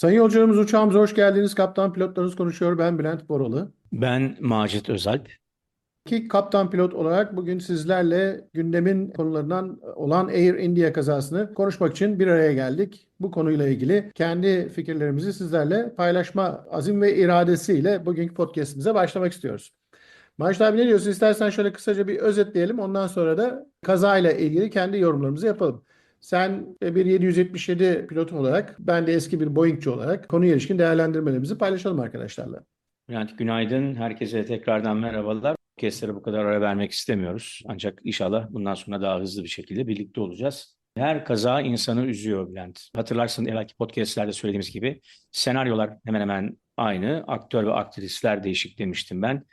Sayın yolcularımız uçağımıza hoş geldiniz. Kaptan pilotlarınız konuşuyor. Ben Bülent Boralı. Ben Macit Özalp. Ki kaptan pilot olarak bugün sizlerle gündemin konularından olan Air India kazasını konuşmak için bir araya geldik. Bu konuyla ilgili kendi fikirlerimizi sizlerle paylaşma azim ve iradesiyle bugünkü podcastimize başlamak istiyoruz. Macit abi ne diyorsun? İstersen şöyle kısaca bir özetleyelim. Ondan sonra da kazayla ilgili kendi yorumlarımızı yapalım. Sen bir 777 pilot olarak, ben de eski bir Boeing'ci olarak konuya ilişkin değerlendirmelerimizi paylaşalım arkadaşlarla. Bülent günaydın. Herkese tekrardan merhabalar. Podcast'lere bu kadar ara vermek istemiyoruz. Ancak inşallah bundan sonra daha hızlı bir şekilde birlikte olacağız. Her kaza insanı üzüyor Bülent. Hatırlarsın evvelki podcastlerde söylediğimiz gibi senaryolar hemen hemen aynı. Aktör ve aktrisler değişik demiştim ben.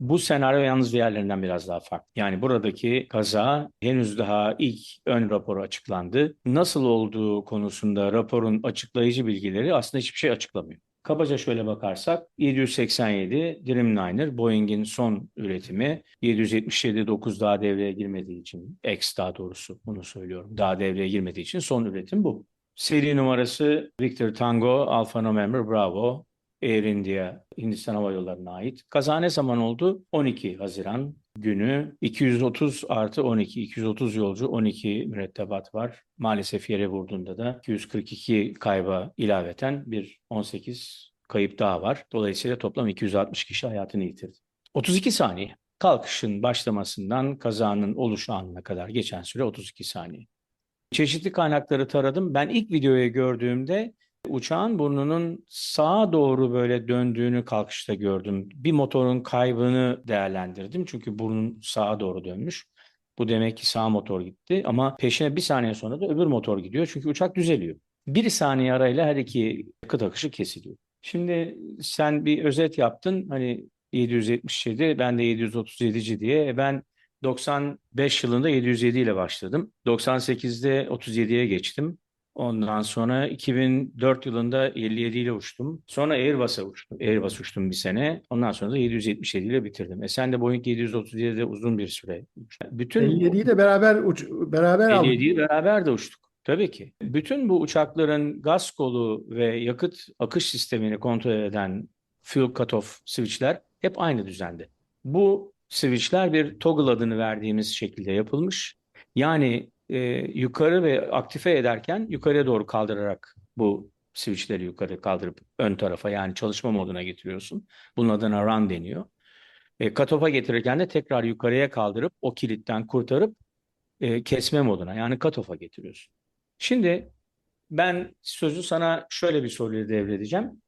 Bu senaryo yalnız diğerlerinden biraz daha farklı. Yani buradaki kaza henüz daha ilk ön raporu açıklandı. Nasıl olduğu konusunda raporun açıklayıcı bilgileri aslında hiçbir şey açıklamıyor. Kabaca şöyle bakarsak 787 Dreamliner Boeing'in son üretimi 777-9 daha devreye girmediği için X daha doğrusu bunu söylüyorum. Daha devreye girmediği için son üretim bu. Seri numarası Victor Tango Alfa November Bravo Air India Hindistan Hava Yolları'na ait. Kaza ne zaman oldu? 12 Haziran günü 230 artı 12, 230 yolcu 12 mürettebat var. Maalesef yere vurduğunda da 242 kayba ilaveten bir 18 kayıp daha var. Dolayısıyla toplam 260 kişi hayatını yitirdi. 32 saniye. Kalkışın başlamasından kazanın oluş anına kadar geçen süre 32 saniye. Çeşitli kaynakları taradım. Ben ilk videoyu gördüğümde uçağın burnunun sağa doğru böyle döndüğünü kalkışta gördüm. Bir motorun kaybını değerlendirdim. Çünkü burnun sağa doğru dönmüş. Bu demek ki sağ motor gitti ama peşine bir saniye sonra da öbür motor gidiyor. Çünkü uçak düzeliyor. Bir saniye arayla her iki yakıt akışı kesiliyor. Şimdi sen bir özet yaptın. Hani 777 ben de 737'ci diye. E ben 95 yılında 707 ile başladım. 98'de 37'ye geçtim. Ondan sonra 2004 yılında 57 ile uçtum. Sonra Airbus'a uçtum. Airbus uçtum bir sene. Ondan sonra da 777 ile bitirdim. E sen de Boeing 737'de uzun bir süre uçtun. Bütün 57'yi de beraber uç, beraber aldık. 57'yi beraber de uçtuk. Tabii ki. Bütün bu uçakların gaz kolu ve yakıt akış sistemini kontrol eden fuel cutoff switchler hep aynı düzende. Bu switchler bir toggle adını verdiğimiz şekilde yapılmış. Yani e, yukarı ve aktife ederken yukarıya doğru kaldırarak bu switchleri yukarı kaldırıp ön tarafa yani çalışma moduna getiriyorsun. Bunun adına run deniyor. E, cut-off'a getirirken de tekrar yukarıya kaldırıp o kilitten kurtarıp e, kesme moduna yani cut-off'a getiriyorsun. Şimdi ben sözü sana şöyle bir soruyla devredeceğim.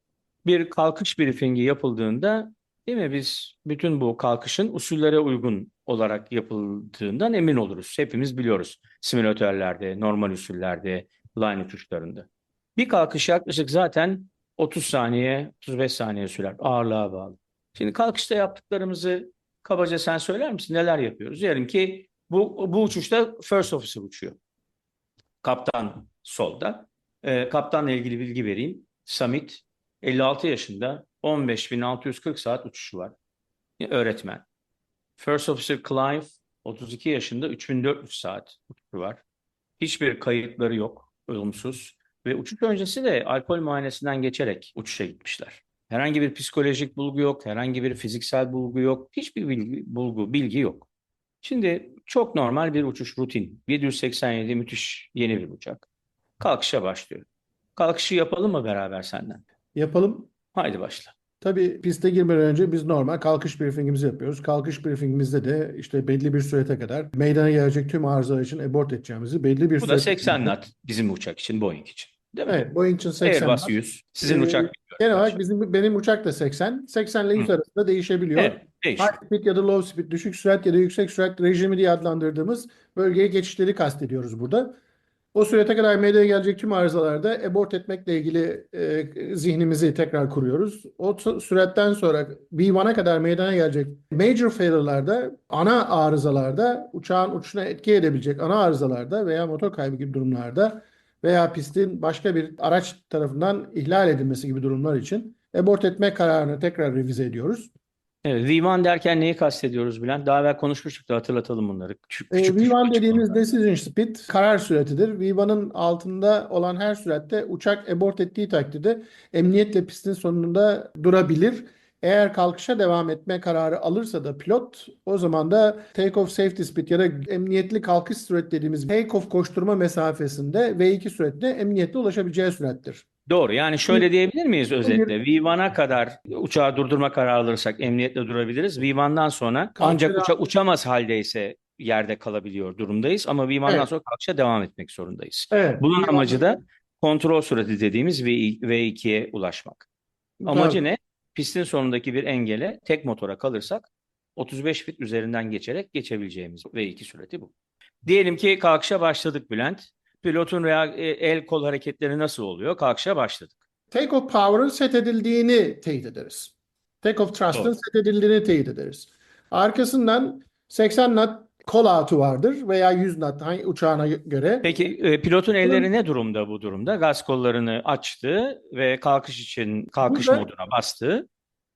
Bir kalkış briefingi yapıldığında değil mi biz bütün bu kalkışın usullere uygun olarak yapıldığından emin oluruz. Hepimiz biliyoruz simülatörlerde, normal usullerde, line uçuşlarında. Bir kalkış yaklaşık zaten 30 saniye, 35 saniye sürer ağırlığa bağlı. Şimdi kalkışta yaptıklarımızı kabaca sen söyler misin? Neler yapıyoruz? Diyelim ki bu, bu uçuşta first officer uçuyor. Kaptan solda. E, kaptanla ilgili bilgi vereyim. Samit 56 yaşında 15.640 saat uçuşu var. Öğretmen. First Officer Clive 32 yaşında 3400 saat uçuşu var. Hiçbir kayıtları yok, olumsuz. Ve uçuş öncesi de alkol muayenesinden geçerek uçuşa gitmişler. Herhangi bir psikolojik bulgu yok, herhangi bir fiziksel bulgu yok, hiçbir bilgi, bulgu, bilgi yok. Şimdi çok normal bir uçuş rutin. 787 müthiş yeni bir uçak. Kalkışa başlıyor. Kalkışı yapalım mı beraber senden? Yapalım. Haydi başla. Tabii piste girmeden önce biz normal kalkış briefingimizi yapıyoruz. Kalkış briefingimizde de işte belli bir sürete kadar meydana gelecek tüm arızalar için abort edeceğimizi belli bir Bu da süre 80 knot bizim uçak için, Boeing için. Değil mi? Evet, Boeing için 80 Airbus knot. 100. Sizin Ee, uçak Genel olarak bizim benim uçak da 80. 80 ile 100 Hı. arasında değişebiliyor. Evet, değişiyor. High speed ya da low speed, düşük sürat ya da yüksek sürat rejimi diye adlandırdığımız bölgeye geçişleri kastediyoruz burada. O sürete kadar meydana gelecek tüm arızalarda abort etmekle ilgili e, zihnimizi tekrar kuruyoruz. O süratten sonra V1'a kadar meydana gelecek major failure'larda, ana arızalarda, uçağın uçuşuna etki edebilecek ana arızalarda veya motor kaybı gibi durumlarda veya pistin başka bir araç tarafından ihlal edilmesi gibi durumlar için abort etme kararını tekrar revize ediyoruz. Evet, V1 derken neyi kastediyoruz Bülent? Daha evvel konuşmuştuk da hatırlatalım bunları. Küçük, Ee, küçük, küçük V1 dediğimiz açıklamalar. decision speed karar süratidir. V1'ın altında olan her süratte uçak abort ettiği takdirde emniyetle pistin sonunda durabilir. Eğer kalkışa devam etme kararı alırsa da pilot o zaman da take off safety speed ya da emniyetli kalkış sürati dediğimiz take off koşturma mesafesinde V2 süratine emniyetle ulaşabileceği sürattir. Doğru. Yani şöyle diyebilir miyiz özetle? Bir- V1'a kadar uçağı durdurma kararı alırsak emniyetle durabiliriz. V1'dan sonra ancak uçak uçamaz haldeyse yerde kalabiliyor durumdayız. Ama V1'dan Evet. sonra kalkışa devam etmek zorundayız. Evet. Bunun V1 amacı da kontrol sürati dediğimiz V, V2'ye ulaşmak. Amacı Tabii. ne? Pistin sonundaki bir engele tek motora kalırsak 35 fit üzerinden geçerek geçebileceğimiz V2 sürati bu. Diyelim ki kalkışa başladık Bülent. Pilotun rea- e, el kol hareketleri nasıl oluyor? Kalkışa başladık. Take off power'ın set edildiğini teyit ederiz. Take off thrust'ın Doğru. set edildiğini teyit ederiz. Arkasından 80 knot call out'u vardır veya 100 knot hangi uçağına göre. Peki e, pilotun elleri ne durumda bu durumda? Gaz kollarını açtı ve kalkış için kalkış Burada- moduna bastı.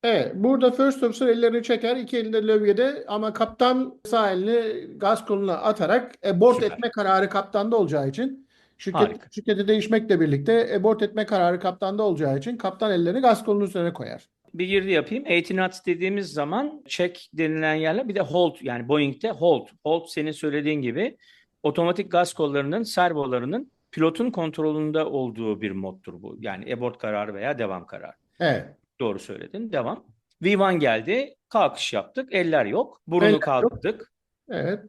Evet, burada first officer ellerini çeker, iki elinde lövyede ama kaptan sağ elini gaz koluna atarak abort Süper. etme kararı kaptanda olacağı için şirket, Harika. şirketi değişmekle birlikte abort etme kararı kaptanda olacağı için kaptan ellerini gaz kolunun üzerine koyar. Bir girdi yapayım. 80 knots dediğimiz zaman check denilen yerler bir de hold yani Boeing'de hold. Hold senin söylediğin gibi otomatik gaz kollarının servolarının pilotun kontrolünde olduğu bir moddur bu. Yani abort kararı veya devam kararı. Evet. Doğru söyledin. Devam. V1 geldi. Kalkış yaptık. Eller yok. Burunu Eller yok. kaldırdık. Evet.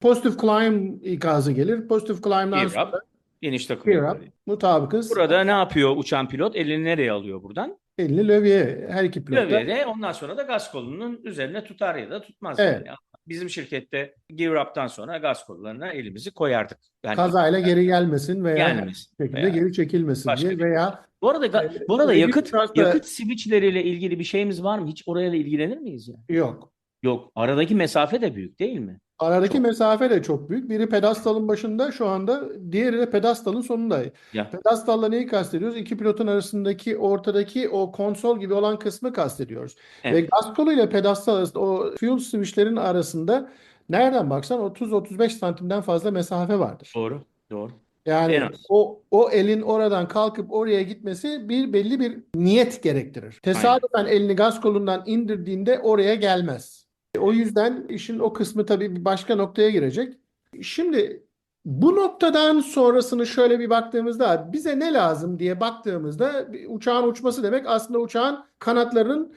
Positive climb ikazı gelir. Positive climb'dan sonra. İniş takımı gear up, mutabıkız. Burada ne yapıyor uçan pilot? Elini nereye alıyor buradan? Elini lövyeye her iki pilot da. Lövyede ondan sonra da gaz kolunun üzerine tutar ya da tutmaz Evet. yani. Bizim şirkette gear up'tan sonra gaz kollarına elimizi koyardık. Yani Kazayla geri gelmesin veya gelmesin. şekilde Veya- geri çekilmesin diye veya Bu arada ga- Ee, bu arada yakıt da- yakıt switchleriyle ilgili bir şeyimiz var mı? Hiç orayla ilgilenir miyiz ya? yok. Yok. Aradaki mesafe de büyük değil mi? Aradaki Çok. mesafe de çok büyük. Biri pedestalın başında şu anda, diğeri de pedestalın sonunda. Ya. Pedestalla neyi kastediyoruz? İki pilotun arasındaki ortadaki o konsol gibi olan kısmı kastediyoruz. Ve Evet. gaz kolu ile pedestal arasında o fuel switchlerin arasında nereden baksan 30-35 santimden fazla mesafe vardır. Doğru. Doğru. Yani En az. o o elin oradan kalkıp oraya gitmesi bir belli bir niyet gerektirir. Tesadüfen elini gaz kolundan indirdiğinde oraya gelmez. O yüzden işin o kısmı tabii bir başka noktaya girecek. Şimdi bu noktadan sonrasını şöyle bir baktığımızda bize ne lazım diye baktığımızda uçağın uçması demek aslında uçağın kanatlarının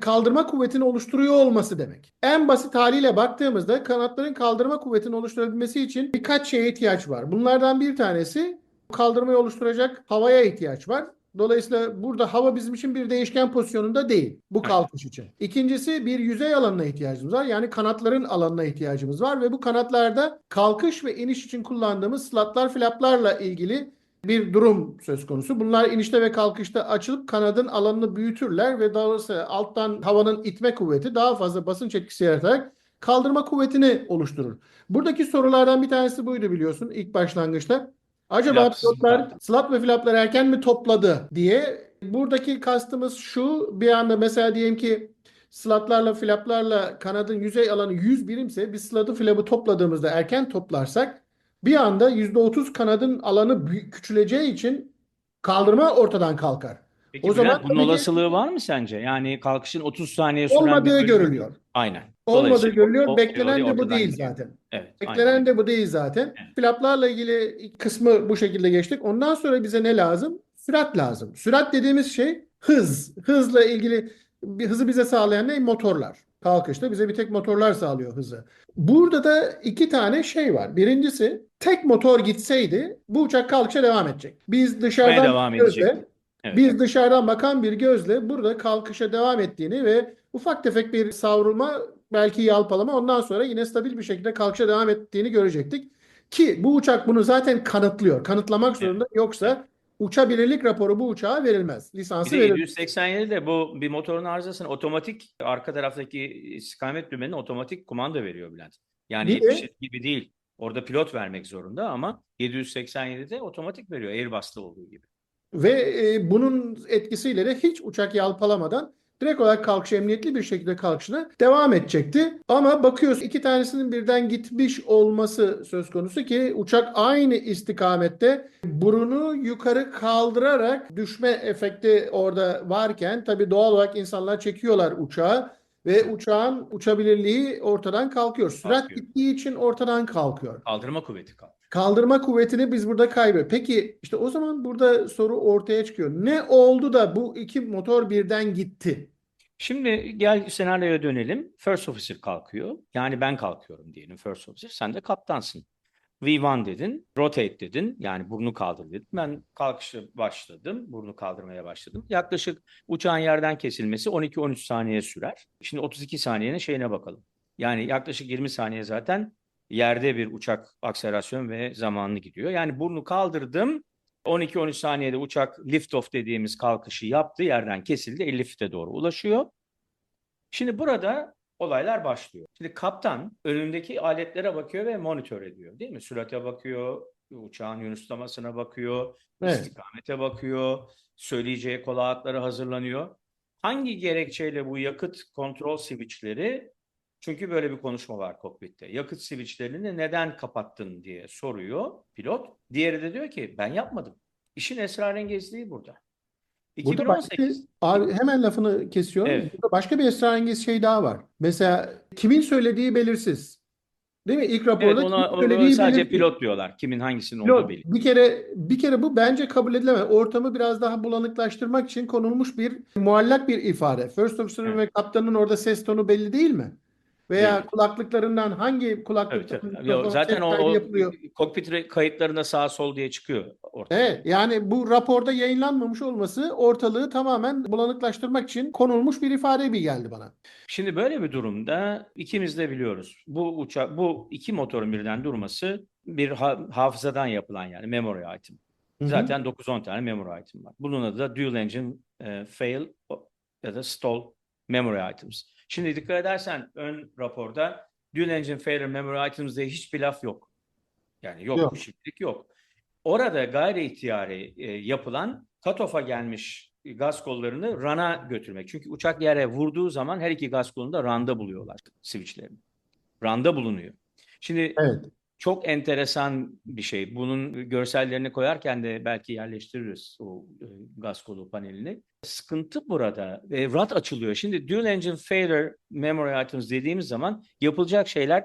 kaldırma kuvvetini oluşturuyor olması demek. En basit haliyle baktığımızda kanatların kaldırma kuvvetini oluşturabilmesi için birkaç şeye ihtiyaç var. Bunlardan bir tanesi kaldırmayı oluşturacak havaya ihtiyaç var. Dolayısıyla burada hava bizim için bir değişken pozisyonunda değil bu kalkış için. İkincisi bir yüzey alanına ihtiyacımız var. Yani kanatların alanına ihtiyacımız var ve bu kanatlarda kalkış ve iniş için kullandığımız slatlar flaplarla ilgili bir durum söz konusu. Bunlar inişte ve kalkışta açılıp kanadın alanını büyütürler ve dolayısıyla alttan havanın itme kuvveti daha fazla basınç etkisi yaratarak kaldırma kuvvetini oluşturur. Buradaki sorulardan bir tanesi buydu biliyorsun ilk başlangıçta. Acaba Flap, pilotlar slat ve flapları erken mi topladı diye. Buradaki kastımız şu bir anda mesela diyelim ki slatlarla flaplarla kanadın yüzey alanı 100 birimse biz slatı flapı topladığımızda erken toplarsak bir anda %30 kanadın alanı küçüleceği için kaldırma ortadan kalkar. Peki O zaman bunun olasılığı var mı sence? Yani kalkışın 30 saniye süren bir Olmadığı bölümü- görülüyor. Aynen. Olmadığı görülüyor. o- Beklenen de bu değil gidiyor. zaten. Evet. Beklenen aynen. de bu değil zaten. Flaplarla ilgili kısmı bu şekilde geçtik. Ondan sonra bize ne lazım? Sürat lazım. Sürat dediğimiz şey hız. Hızla ilgili bir hızı bize sağlayan ne? Motorlar. Kalkışta bize bir tek motorlar sağlıyor hızı. Burada da iki tane şey var. Birincisi tek motor gitseydi bu uçak kalkışa devam edecek. Biz dışarıdan devam bir edecekti. Evet. biz dışarıdan bakan bir gözle burada kalkışa devam ettiğini ve ufak tefek bir savrulma belki yalpalama ondan sonra yine stabil bir şekilde kalkışa devam ettiğini görecektik. Ki bu uçak bunu zaten kanıtlıyor. Kanıtlamak zorunda yoksa uçabilirlik raporu bu uçağa verilmez. Bir Lisansı de verilmez. 787'de bu bir motorun arızasını otomatik arka taraftaki istikamet dümenine otomatik kumanda veriyor Bülent. Yani Bir de- 77 gibi değil. Orada pilot vermek zorunda ama 787'de otomatik veriyor Airbus'ta olduğu gibi. Ve e, bunun etkisiyle de hiç uçak yalpalamadan direkt olarak kalkış emniyetli bir şekilde kalkışına devam edecekti. Ama bakıyoruz iki tanesinin birden gitmiş olması söz konusu ki uçak aynı istikamette burunu yukarı kaldırarak düşme efekti orada varken tabii doğal olarak insanlar çekiyorlar uçağı ve uçağın uçabilirliği ortadan kalkıyor. Sürat Kalkıyor. gittiği için ortadan kalkıyor. Kaldırma kuvveti kaldı. Kaldırma kuvvetini biz burada kaybediyoruz. Peki işte o zaman burada soru ortaya çıkıyor. Ne oldu da bu iki motor birden gitti? Şimdi gel senaryoya dönelim. First officer kalkıyor. Yani ben kalkıyorum diyelim first officer. Sen de kaptansın. V1 dedin, rotate dedin. Yani burnu kaldır dedin. Ben kalkışı başladım. Burnu kaldırmaya başladım. Yaklaşık uçağın yerden kesilmesi 12-13 saniye sürer. Şimdi 32 saniyenin şeyine bakalım. Yani yaklaşık 20 saniye zaten yerde bir uçak akselerasyon ve zamanlı gidiyor. Yani burnu kaldırdım. 12-13 saniyede uçak lift off dediğimiz kalkışı yaptı. Yerden kesildi. 50 fite doğru ulaşıyor. Şimdi burada olaylar başlıyor. Şimdi kaptan önündeki aletlere bakıyor ve monitör ediyor değil mi? Sürate bakıyor, uçağın yunuslamasına bakıyor, Evet. istikamete bakıyor, söyleyeceği kolahatları hazırlanıyor. Hangi gerekçeyle bu yakıt kontrol switchleri çünkü böyle bir konuşma var kokpitte. Yakıt switchlerini neden kapattın diye soruyor pilot. Diğeri de diyor ki ben yapmadım. İşin esrarengizliği burada. Burada başka 2018 abi hemen lafını kesiyorum. Evet. Burada başka bir esrarengiz şey daha var. Mesela kimin söylediği belirsiz. Değil mi? İlk Evet, raporda ona, kimin söylediği sadece belirsiz. pilot diyorlar. Kimin hangisinin Pilot, olduğu belli. bir kere bir kere bu bence kabul edilemez. Ortamı biraz daha bulanıklaştırmak için konulmuş bir muallak bir ifade. First officer'ın Evet. ve kaptanın orada ses tonu belli değil mi? Veya Değil. kulaklıklarından hangi tabii. mikrofon Yo, zaten o, o yapılıyor? kokpit kayıtlarında sağ sol diye çıkıyor ortaya. Evet, yani bu raporda yayınlanmamış olması ortalığı tamamen bulanıklaştırmak için konulmuş bir ifade gibi geldi bana. Şimdi böyle bir durumda ikimiz de biliyoruz. Bu uçak, bu iki motorun birden durması bir ha- hafızadan yapılan yani memory item. Hı hı. Zaten 9-10 tane memory item var. Bunun adı da dual engine e, fail ya da stall memory items. Şimdi dikkat edersen ön raporda dual engine failure memory items diye hiçbir laf yok. Yani yok, Yok. şimdilik yok. Orada gayri ihtiyari e, yapılan cut-off'a gelmiş gaz kollarını run'a götürmek. Çünkü uçak yere vurduğu zaman her iki gaz kolunu da run'da buluyorlar switchlerini. Run'da bulunuyor. Şimdi Evet. Çok enteresan bir şey. Bunun görsellerini koyarken de belki yerleştiririz o e, gaz kolu panelini. Sıkıntı burada. E, RAT açılıyor. Şimdi dual engine failure memory items dediğimiz zaman yapılacak şeyler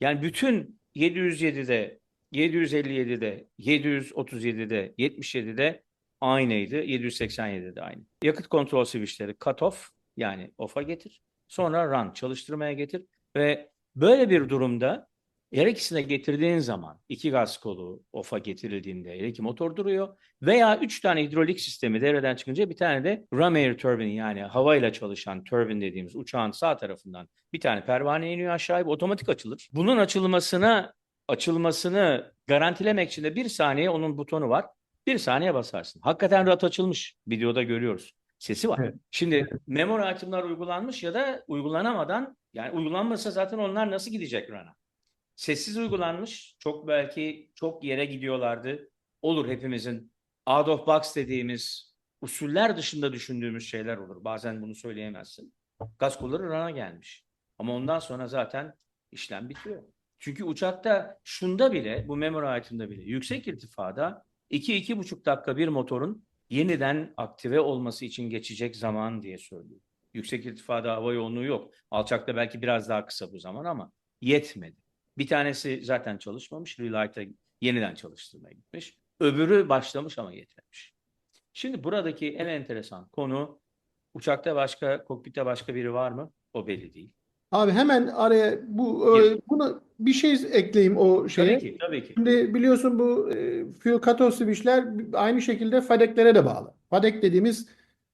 yani bütün 707'de, 757'de, 737'de, 77'de aynıydı. 787'de aynı. Yakıt kontrol switchleri cut off yani off'a getir. Sonra run çalıştırmaya getir ve böyle bir durumda her ikisine getirdiğin zaman iki gaz kolu off'a getirildiğinde her iki motor duruyor veya üç tane hidrolik sistemi devreden çıkınca bir tane de ram air turbine yani havayla çalışan turbine dediğimiz uçağın sağ tarafından bir tane pervane iniyor aşağıya otomatik açılır. Bunun açılmasına açılmasını garantilemek için de bir saniye onun butonu var. Bir saniye basarsın. Hakikaten rat açılmış. Videoda görüyoruz. Sesi var. Evet. Şimdi memory item'lar uygulanmış ya da uygulanamadan yani uygulanmasa zaten onlar nasıl gidecek run'a? Sessiz uygulanmış. Çok belki çok yere gidiyorlardı. Olur hepimizin out of box dediğimiz usuller dışında düşündüğümüz şeyler olur. Bazen bunu söyleyemezsin. Gaz kolları run'a gelmiş. Ama ondan sonra zaten işlem bitiyor. Çünkü uçakta şunda bile bu memory item'da bile yüksek irtifada 2-2,5 dakika bir motorun yeniden aktive olması için geçecek zaman diye söylüyor. Yüksek irtifada hava yoğunluğu yok. Alçakta belki biraz daha kısa bu zaman ama yetmedi. Bir tanesi zaten çalışmamış. Relight'a yeniden çalıştırmaya gitmiş. Öbürü başlamış ama yetmemiş. Şimdi buradaki en enteresan konu uçakta başka, kokpitte başka biri var mı? O belli değil. Abi hemen araya bu e, buna bir şey ekleyeyim o şeye. Tabii ki, tabii ki. Şimdi biliyorsun bu e, fuel cut-off switchler aynı şekilde FADEC'lere de bağlı. FADEC dediğimiz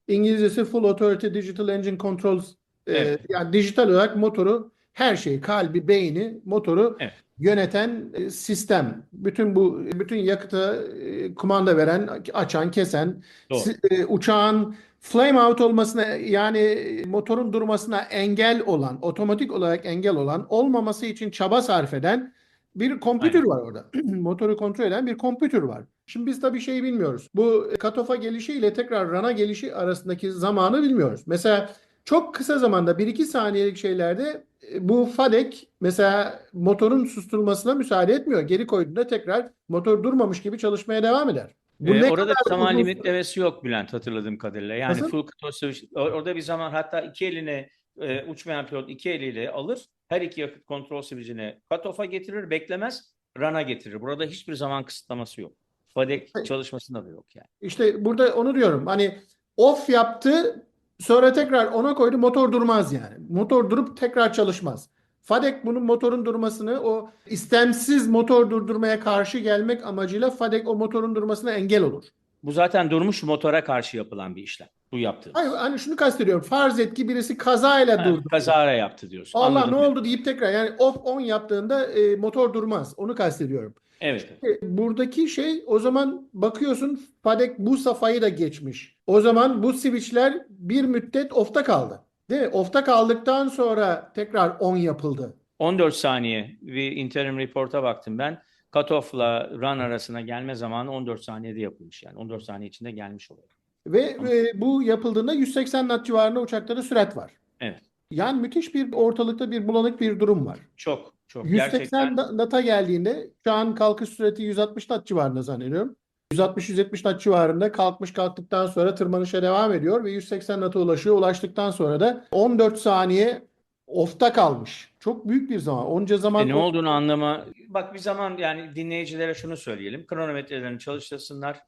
İngilizcesi Full Authority Digital Engine Controls e, Evet. yani dijital olarak motoru her şeyi kalbi, beyni, motoru Evet. yöneten e, sistem. Bütün bu bütün yakıta e, kumanda veren, açan, kesen, Doğru. e, uçağın flame out olmasına yani motorun durmasına engel olan, otomatik olarak engel olan, olmaması için çaba sarf eden bir kompütür Aynen. var orada. Motoru kontrol eden bir kompütür var. Şimdi biz tabii şeyi bilmiyoruz. Bu cut-off'a gelişi ile tekrar run'a gelişi arasındaki zamanı bilmiyoruz. Mesela çok kısa zamanda 1-2 saniyelik şeylerde bu FADEC mesela motorun susturulmasına müsaade etmiyor. Geri koyduğunda tekrar motor durmamış gibi çalışmaya devam eder. Bu Ee, ne orada kadar bir zaman uzun limitlemesi yok Bülent hatırladığım kadarıyla. Yani Nasıl? full or- orada bir zaman hatta iki eline e, uçmayan pilot iki eliyle alır. Her iki yakıt kontrol switch'ini cutoff'a getirir, beklemez, run'a getirir. Burada hiçbir zaman kısıtlaması yok. FADEC Evet. çalışmasında da yok yani. İşte burada onu diyorum. Hani off yaptı sonra tekrar ona koydu motor durmaz yani. Motor durup tekrar çalışmaz. FADEC bunun motorun durmasını o istemsiz motor durdurmaya karşı gelmek amacıyla FADEC o motorun durmasına engel olur. Bu zaten durmuş motora karşı yapılan bir işlem. Bu yaptığımız. Hayır hani şunu kastediyorum. Farz et ki birisi kazayla Ha, durdu. kazara yaptı diyorsun. Allah Anladım. ne oldu deyip tekrar yani off on yaptığında e, motor durmaz. Onu kastediyorum. Evet. E, Buradaki şey o zaman bakıyorsun FADEC bu safhayı da geçmiş. O zaman bu switchler bir müddet off'ta kaldı. Değil mi? Off'ta kaldıktan sonra tekrar on yapıldı. 14 saniye bir interim report'a baktım ben. Cutoff'la run arasına gelme zamanı 14 saniyede yapılmış yani. 14 saniye içinde gelmiş oluyor. Ve e, bu yapıldığında 180 knot civarında uçakta da sürat var. Evet. Yani müthiş bir ortalıkta bir bulanık bir durum var. Çok çok 180 gerçekten da- knot'a geldiğinde şu an kalkış sürati 160 knot civarında zannediyorum. 160-170 knot civarında kalkmış kalktıktan sonra tırmanışa devam ediyor ve 180 knot'a ulaşıyor. Ulaştıktan sonra da 14 saniye off'ta kalmış. Çok büyük bir zaman. Onca zaman E, ne olduğunu anlama. Bak bir zaman yani dinleyicilere şunu söyleyelim. Kronometrelerini çalıştırsınlar.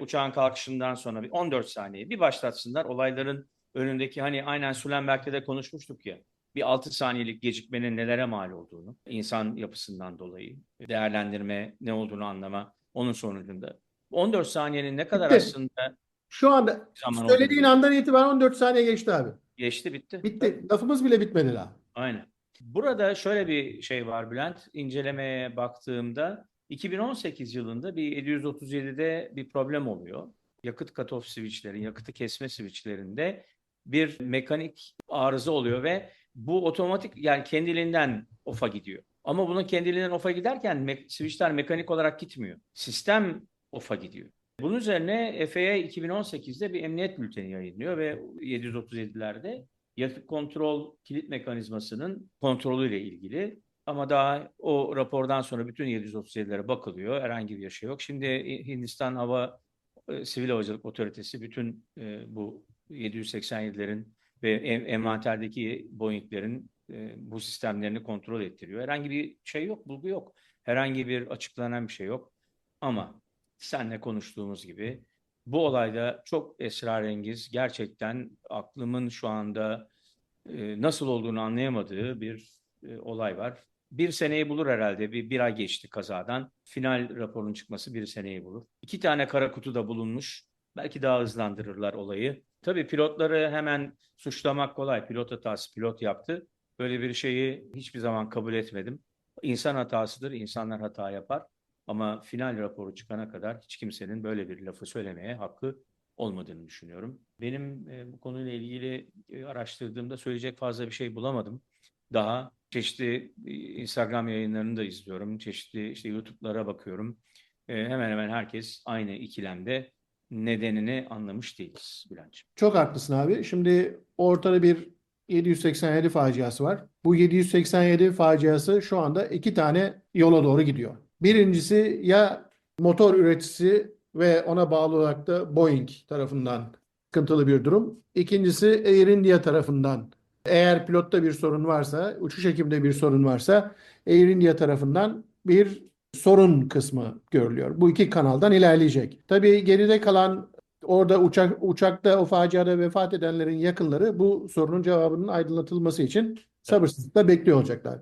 Uçağın kalkışından sonra bir 14 saniye bir başlatsınlar. Olayların önündeki hani aynen Sülenberg'de de konuşmuştuk ya. Bir 6 saniyelik gecikmenin nelere mal olduğunu, insan yapısından dolayı değerlendirme, ne olduğunu anlama onun sonucunda. 14 saniyenin ne kadar Bitti. aslında şu anda söylediğin olduğunu andan itibaren 14 saniye geçti abi. geçti bitti. Bitti. Lafımız bile bitmedi daha. Aynen. Burada şöyle bir şey var Bülent. İncelemeye baktığımda 2018 yılında bir 737'de bir problem oluyor. Yakıt cutoff switchlerin, yakıtı kesme switchlerinde bir mekanik arıza oluyor ve bu otomatik yani kendiliğinden off'a gidiyor. Ama bunun kendiliğinden off'a giderken me- switchler mekanik olarak gitmiyor. Sistem off'a gidiyor. Bunun üzerine FAA 2018'de bir emniyet bülteni yayınlıyor ve 737'lerde yakıt kontrol kilit mekanizmasının kontrolüyle ilgili. Ama daha o rapordan sonra bütün 737'lere bakılıyor. Herhangi bir şey yok. Şimdi Hindistan Hava e, Sivil Havacılık Otoritesi bütün e, bu 787'lerin ve envanterdeki Boeing'lerin e, bu sistemlerini kontrol ettiriyor. Herhangi bir şey yok, bulgu yok. Herhangi bir açıklanan bir şey yok. Ama senle konuştuğumuz gibi bu olayda çok esrarengiz, gerçekten aklımın şu anda e, nasıl olduğunu anlayamadığı bir e, olay var. Bir seneyi bulur herhalde. Bir, bir ay geçti kazadan. Final raporunun çıkması bir seneyi bulur. İki tane kara kutu da bulunmuş. Belki daha hızlandırırlar olayı. Tabii pilotları hemen suçlamak kolay. Pilot hatası pilot yaptı. Böyle bir şeyi hiçbir zaman kabul etmedim. İnsan hatasıdır. İnsanlar hata yapar. Ama final raporu çıkana kadar hiç kimsenin böyle bir lafı söylemeye hakkı olmadığını düşünüyorum. Benim e, bu konuyla ilgili e, araştırdığımda söyleyecek fazla bir şey bulamadım. Daha çeşitli e, Instagram yayınlarını da izliyorum. Çeşitli işte YouTube'lara bakıyorum. E, hemen hemen herkes aynı ikilemde nedenini anlamış değiliz Bülent'ciğim. Çok haklısın abi. Şimdi ortada bir 787 faciası var. Bu 787 faciası şu anda iki tane yola doğru gidiyor. Birincisi ya motor üreticisi ve ona bağlı olarak da Boeing tarafından sıkıntılı bir durum. İkincisi Air India tarafından. Eğer pilotta bir sorun varsa, uçuş ekibinde bir sorun varsa Air India tarafından bir sorun kısmı görülüyor. Bu iki kanaldan ilerleyecek. Tabii geride kalan orada uçak uçakta o faciada vefat edenlerin yakınları bu sorunun cevabının aydınlatılması için sabırsızlıkla bekliyor olacaklar.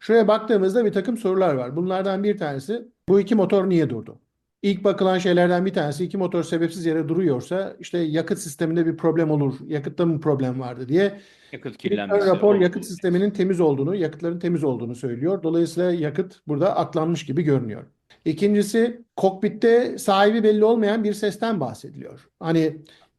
Şuraya baktığımızda bir takım sorular var. Bunlardan bir tanesi bu iki motor niye durdu? İlk bakılan şeylerden bir tanesi iki motor sebepsiz yere duruyorsa işte yakıt sisteminde bir problem olur, yakıtta mı problem vardı diye Yakıt kirlenmesi. rapor oldu. yakıt sisteminin temiz olduğunu, yakıtların temiz olduğunu söylüyor. Dolayısıyla yakıt burada aklanmış gibi görünüyor. İkincisi kokpitte sahibi belli olmayan bir sesten bahsediliyor. Hani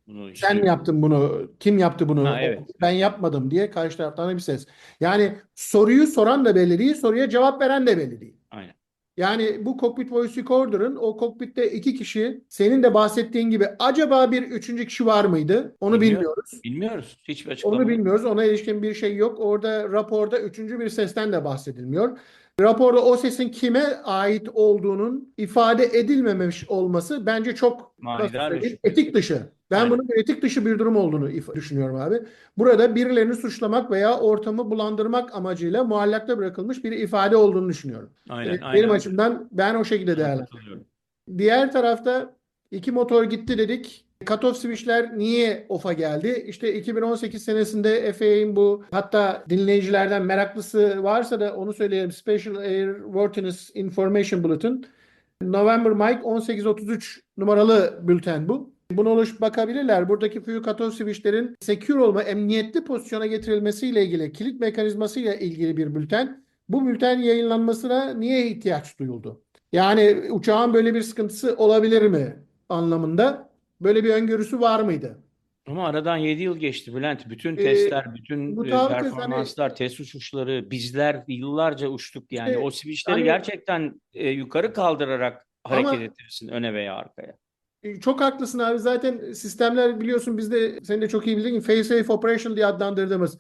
Bunu sen işte- mi yaptın bunu, kim yaptı bunu, Ha, evet. ben yapmadım diye karşı taraftan bir ses. Yani soruyu soran da belli değil, soruya cevap veren de belli değil. Aynen. Yani bu Cockpit Voice Recorder'ın o kokpitte iki kişi senin de bahsettiğin gibi acaba bir üçüncü kişi var mıydı? Onu bilmiyoruz. Bilmiyoruz. Hiçbir açıklama Onu bilmiyoruz. Ona ilişkin bir şey yok. Orada raporda üçüncü bir sesten de bahsedilmiyor. Raporda o sesin kime ait olduğunun ifade edilmemiş olması bence çok ve şüpheli. etik dışı. Ben Aynen. bunun bir etik dışı bir durum olduğunu düşünüyorum abi. Burada birilerini suçlamak veya ortamı bulandırmak amacıyla muallakta bırakılmış bir ifade olduğunu düşünüyorum. Aynen, Benim aynen. açımdan ben o şekilde değerlendiriyorum. Diğer tarafta iki motor gitti dedik. Cutoff switchler niye off'a geldi? İşte 2018 senesinde FAA'in bu hatta dinleyicilerden meraklısı varsa da onu söyleyelim. Special Airworthiness Information Bulletin. November Mike 1833 numaralı bülten bu. Buna oluş bakabilirler. Buradaki fuel cutoff switchlerin secure olma, emniyetli pozisyona getirilmesiyle ilgili, kilit mekanizmasıyla ilgili bir bülten. Bu bülten yayınlanmasına niye ihtiyaç duyuldu? Yani uçağın böyle bir sıkıntısı olabilir mi anlamında böyle bir öngörüsü var mıydı? Ama aradan 7 yıl geçti Bülent. Bütün Ee, testler, bütün bu e, ki performanslar, test uçuşları, bizler yıllarca uçtuk yani. İşte O switchleri hani- gerçekten e, yukarı kaldırarak Ama- hareket ettirirsin öne veya arkaya. E, Çok haklısın abi. Zaten sistemler biliyorsun bizde senin de çok iyi bildiğin fail safe operation diye adlandırdığımız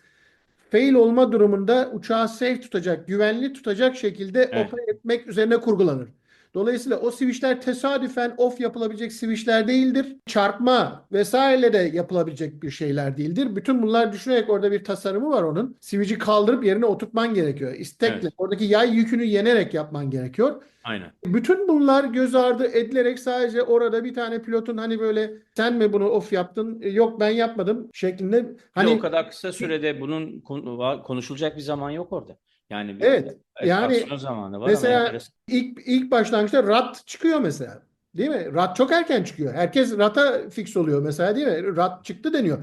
fail olma durumunda uçağı safe tutacak, güvenli tutacak şekilde Evet. opera etmek üzerine kurgulanır. Dolayısıyla o switchler tesadüfen off yapılabilecek switchler değildir. Çarpma vesaire de yapılabilecek bir şeyler değildir. Bütün bunlar düşünerek orada bir tasarımı var onun. Switch'i kaldırıp yerine oturtman gerekiyor. İstekle. Evet. Oradaki yay yükünü yenerek yapman gerekiyor. Aynen. Bütün bunlar göz ardı edilerek sadece orada bir tane pilotun hani böyle sen mi bunu off yaptın? E, Yok ben yapmadım şeklinde hani o kadar kısa sürede bunun konu- konuşulacak bir zaman yok orada. Yani bir Evet, yani aksiyon zamanı var ama mesela- enteresan. ilk ilk başlangıçta rat çıkıyor mesela. Değil mi? Rat çok erken çıkıyor. Herkes rata fix oluyor mesela değil mi? Rat çıktı deniyor.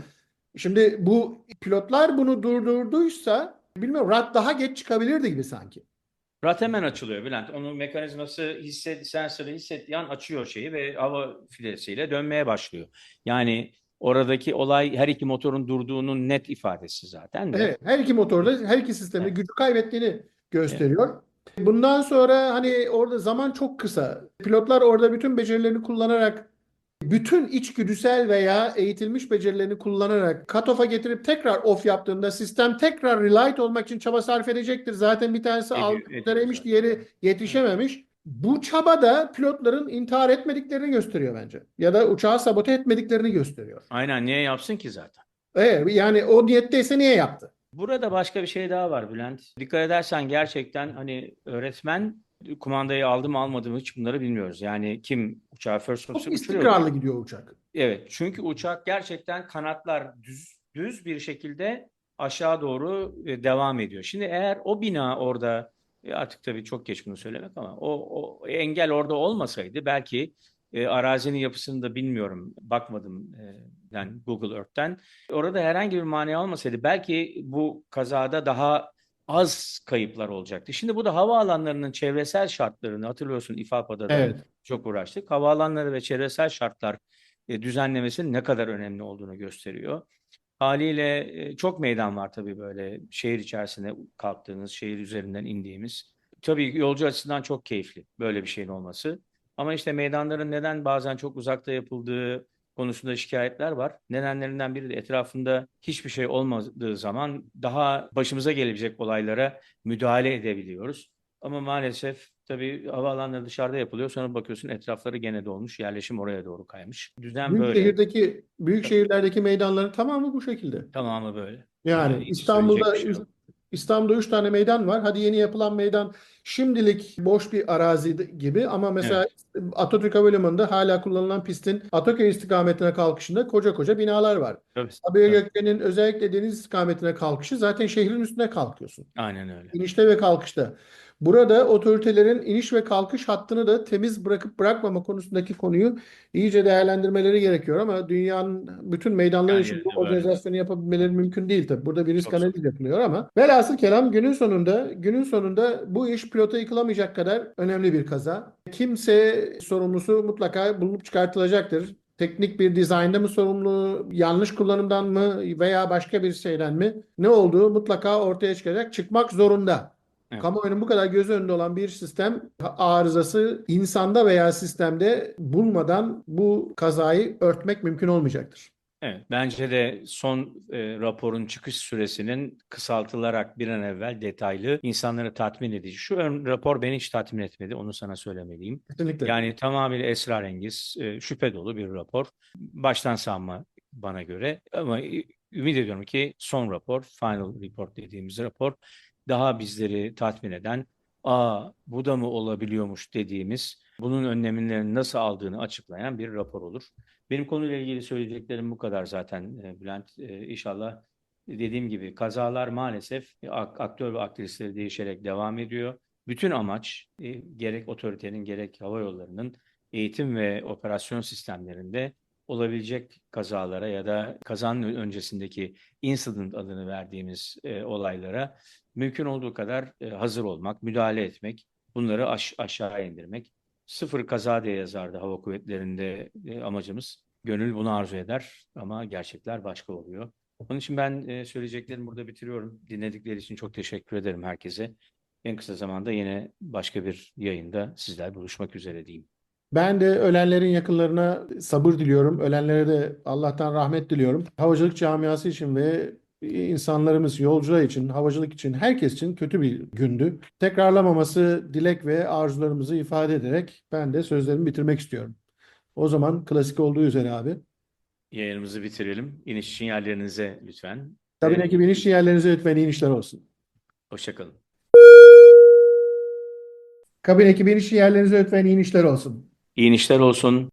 Şimdi bu pilotlar bunu durdurduysa bilmiyorum rat daha geç çıkabilirdi gibi sanki. Rat hemen açılıyor Bülent. Onun mekanizması hisset, sensörü hissettiği an açıyor şeyi ve hava filesiyle dönmeye başlıyor. Yani oradaki olay her iki motorun durduğunun net ifadesi zaten de. Evet, her iki motorda her iki sistemde Evet. gücü kaybettiğini gösteriyor. Bundan sonra hani orada zaman çok kısa. Pilotlar orada bütün becerilerini kullanarak bütün içgüdüsel veya eğitilmiş becerilerini kullanarak cut-off'a getirip tekrar off yaptığında sistem tekrar relight olmak için çaba sarf edecektir. Zaten bir tanesi zaten. diğeri yetişememiş. Bu çaba da pilotların intihar etmediklerini gösteriyor bence. Ya da uçağı sabote etmediklerini gösteriyor. Aynen niye yapsın ki zaten? Evet, yani o niyetteyse niye yaptı? Burada başka bir şey daha var Bülent. Dikkat edersen gerçekten hani öğretmen kumandayı aldı mı almadı mı hiç bunları bilmiyoruz. Yani kim uçağı first officer istikrarlı gidiyor uçak. Evet, çünkü uçak gerçekten kanatlar düz düz bir şekilde aşağı doğru e, devam ediyor. Şimdi eğer o bina orada e, artık tabii çok geç bunu söylemek ama o, o engel orada olmasaydı belki e, arazinin yapısını da bilmiyorum. Bakmadım e, yani Google Earth'ten. Orada herhangi bir mani olmasaydı belki bu kazada daha az kayıplar olacaktı. Şimdi bu da havaalanlarının çevresel şartlarını hatırlıyorsun İFAPA'da da Evet. çok uğraştık. Havaalanları ve çevresel şartlar e, düzenlemesinin ne kadar önemli olduğunu gösteriyor. Haliyle e, çok meydan var tabii böyle şehir içerisinde kalktığınız, şehir üzerinden indiğimiz. Tabii yolcu açısından çok keyifli böyle bir şeyin olması. Ama işte meydanların neden bazen çok uzakta yapıldığı konusunda şikayetler var. Nedenlerinden biri de etrafında hiçbir şey olmadığı zaman daha başımıza gelebilecek olaylara müdahale edebiliyoruz. Ama maalesef tabii havaalanları dışarıda yapılıyor. Sonra bakıyorsun etrafları gene dolmuş. Yerleşim oraya doğru kaymış. Düzen Büyük böyle. şehirdeki büyük şehirlerdeki meydanların tamamı bu şekilde. Tamamı böyle. Yani Yani İstanbul'da şey. İstanbul'da üç tane meydan var. Hadi yeni yapılan meydan şimdilik boş bir arazi gibi ama mesela Atatürk Havalimanı'nda hala kullanılan pistin Ataköy istikametine kalkışında koca koca binalar var. Tabii. Sabiha. Gökçen'in özellikle deniz istikametine kalkışı zaten şehrin üstüne kalkıyorsun. Aynen öyle. İnişte ve kalkışta. Burada otoritelerin iniş ve kalkış hattını da temiz bırakıp bırakmama konusundaki konuyu iyice değerlendirmeleri gerekiyor ama dünyanın bütün meydanları için bu organizasyonu yapabilmeleri mümkün değil tabii. Burada bir risk analizi yapılıyor ama velhasıl kelam günün sonunda günün sonunda bu iş pilota yıkılamayacak kadar önemli bir kaza. Kimse sorumlusu mutlaka bulunup çıkartılacaktır. Teknik bir dizaynda mı sorumlu, yanlış kullanımdan mı veya başka bir şeyden mi ne olduğu mutlaka ortaya çıkacak, çıkmak zorunda. Evet. Kamuoyunun bu kadar göz önünde olan bir sistem arızası insanda veya sistemde bulmadan bu kazayı örtmek mümkün olmayacaktır. Evet, bence de son e, raporun çıkış süresinin kısaltılarak bir an evvel detaylı insanları tatmin edici. Şu ön rapor beni hiç tatmin etmedi, onu sana söylemeliyim. Kesinlikle. Yani tamamıyla esrarengiz, e, şüphe dolu bir rapor. Baştan savma bana göre ama ümit ediyorum ki son rapor, final report dediğimiz rapor daha bizleri tatmin eden, aa bu da mı olabiliyormuş dediğimiz, bunun önlemlerini nasıl aldığını açıklayan bir rapor olur. Benim konuyla ilgili söyleyeceklerim bu kadar zaten e, Bülent. E, İnşallah dediğim gibi kazalar maalesef ak- aktör ve aktrisleri değişerek devam ediyor. Bütün amaç e, gerek otoritenin gerek hava yollarının eğitim ve operasyon sistemlerinde olabilecek kazalara ya da kazanın öncesindeki incident adını verdiğimiz e, olaylara mümkün olduğu kadar e, hazır olmak, müdahale etmek, bunları aş- aşağı indirmek. Sıfır kaza diye yazardı hava kuvvetlerinde e, amacımız. Gönül bunu arzu eder ama gerçekler başka oluyor. Onun için ben e, söyleyeceklerimi burada bitiriyorum. Dinledikleri için çok teşekkür ederim herkese. En kısa zamanda yine başka bir yayında sizler buluşmak üzere diyeyim. Ben de ölenlerin yakınlarına sabır diliyorum. Ölenlere de Allah'tan rahmet diliyorum. Havacılık camiası için ve insanlarımız yolcular için, havacılık için, herkes için kötü bir gündü. Tekrarlamaması dilek ve arzularımızı ifade ederek ben de sözlerimi bitirmek istiyorum. O zaman klasik olduğu üzere abi. Yayınımızı bitirelim. İniş için yerlerinize lütfen. Kabin ekibi iniş yerlerinize lütfen iyi inişler olsun. hoşçakalın. Kabin ekibi iniş yerlerinize lütfen iyi inişler olsun. İyi inişler olsun.